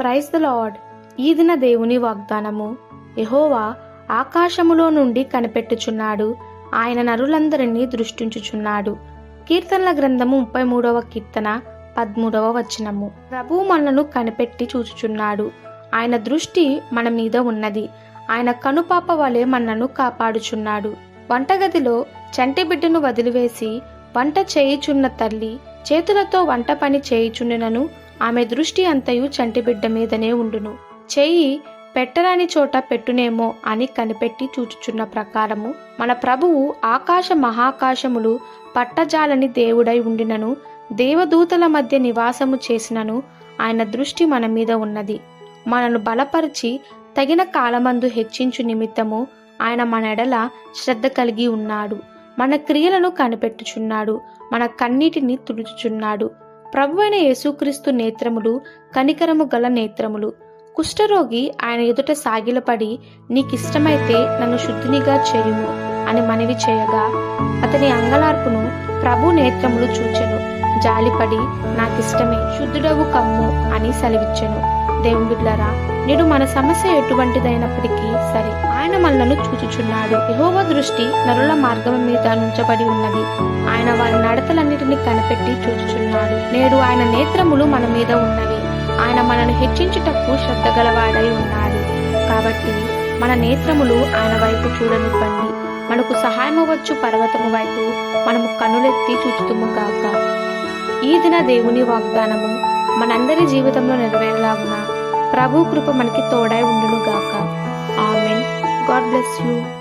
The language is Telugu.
ప్రైజ్ ద లార్డ్ ఈ దిన దేవుని వాగ్దానము. యహోవా ఆకాశములో నుండి కనిపెట్టుచున్నాడు. ఆయన నరులందరినీ దృష్టించుచున్నాడు. కీర్తనల గ్రంథము ముప్పై మూడవ కీర్తన పదమూడవ వచనము. ప్రభు మనలను కనిపెట్టి చూచుచున్నాడు. ఆయన దృష్టి మన మీద ఉన్నది. ఆయన కనుపాప వలె మనను కాపాడుచున్నాడు. వంటగదిలో చంటి బిడ్డను వదిలివేసి వంట చేయుచున్న తల్లి చేతులతో వంట పని చేయుచుండినను ఆమె దృష్టి అంతయు చంటి బిడ్డ మీదనే ఉండును. చెయ్యి పెట్టరాని చోట పెట్టునేమో అని కనిపెట్టి చూచుచున్న ప్రకారము మన ప్రభువు ఆకాశ మహాకాశములు పట్టజాలని దేవుడై ఉండినను దేవదూతల మధ్య నివాసము చేసినను ఆయన దృష్టి మన మీద ఉన్నది. మనను బలపరిచి తగిన కాలమందు హెచ్చించు నిమిత్తము ఆయన మన ఎడల శ్రద్ధ కలిగి ఉన్నాడు. మన క్రియలను కనిపెట్టుచున్నాడు. మన కన్నీటిని తుడుచుచున్నాడు. ప్రభు అయిన యేసుక్రీస్తు నేత్రములు కనికరము గల నేత్రములు. కుష్ఠరోగి ఆయన ఎదుట సాగిలపడి నీకిష్టమైతే నన్ను శుద్ధినిగా చేయుము అని మనవి చేయగా అతని అంగలార్పును ప్రభు నేత్రములు చూచెను. జాలిపడి నాకిష్టమే శుద్ధుడవు కమ్ము అని సెలవిచ్చెను. దేవుని బిడ్డలారా నేడు మన సమస్య ఎటువంటిదైనప్పటికీ సరే ఆయన మనలను చూచుచున్నాడు. యహోవ దృష్టి నరుల మార్గం మీద నుంచబడి ఉన్నది. ఆయన వారి అన్నిటిని కనిపెట్టి చూచుచున్నాడు. నేడు ఆయన నేత్రములు మన మీద ఉన్నవి. ఆయన మనను హెచ్చించుటకు శ్రద్ధ గలవాడై ఉన్నాడు. కాబట్టి మన నేత్రములు ఆయన వైపు చూడనివ్వండి. మనకు సహాయమవచ్చు పర్వతము వైపు. మనము కన్నులెత్తి చూచుతుము గాక. ఈ దిన దేవుని వాగ్దానము మనందరి జీవితంలో నెరవేరలాగున. ప్రభు కృప మనకి తోడై ఉండును గాక ఆమెన్. God bless you.